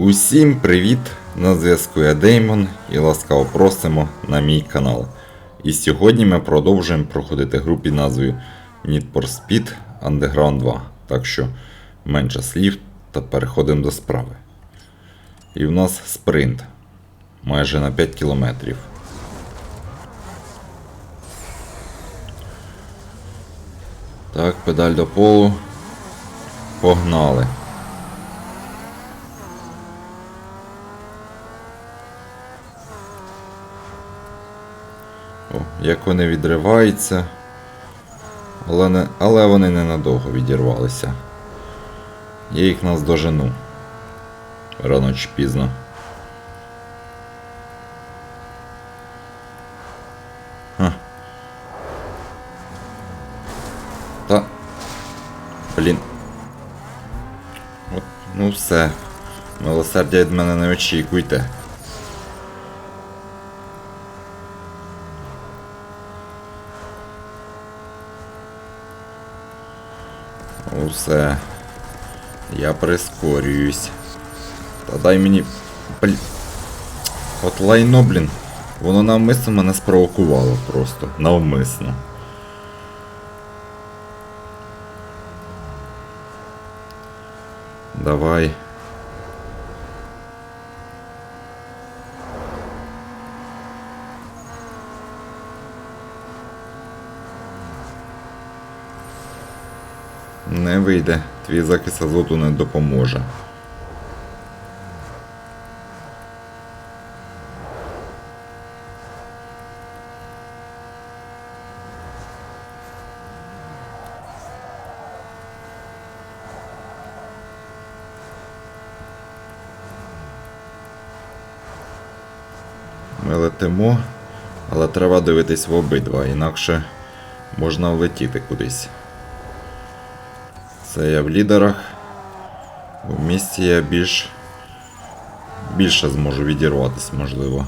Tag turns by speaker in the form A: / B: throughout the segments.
A: Усім привіт! На зв'язку я Деймон і ласкаво просимо на мій канал. І сьогодні ми продовжуємо проходити гру під назвою Need for Speed Underground 2. Так що менше слів та переходимо до справи. І в нас спринт майже на 5 кілометрів. Так, педаль до полу. Погнали. О, як вони відриваються. Але, не, але вони ненадовго відірвалися. Я їх наздожену. Рано чи пізно. Ха. Та. Блін. От, ну все. Милосердя від мене не очікуйте. Усе. Я прискорююсь. Та дай мені. Блін. От лайно, блін. Воно навмисно мене спровокувало просто. Навмисно. Давай. Не вийде, твій закис азоту не допоможе. Ми летимо, але треба дивитись в обидва, інакше можна влетіти кудись. Це я в лідерах. У місті я більш. більше зможу відірватися, можливо.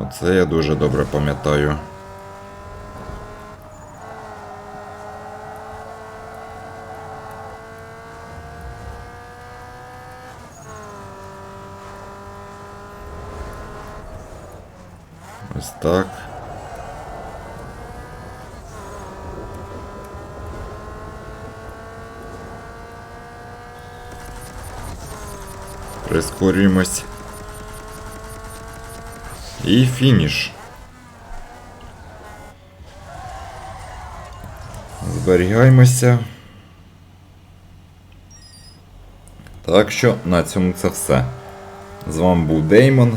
A: Оце я дуже добре пам'ятаю. Ось так. Прискорюємось. І фініш. Зберігаємося. Так що на цьому це все. З вами був Деймон.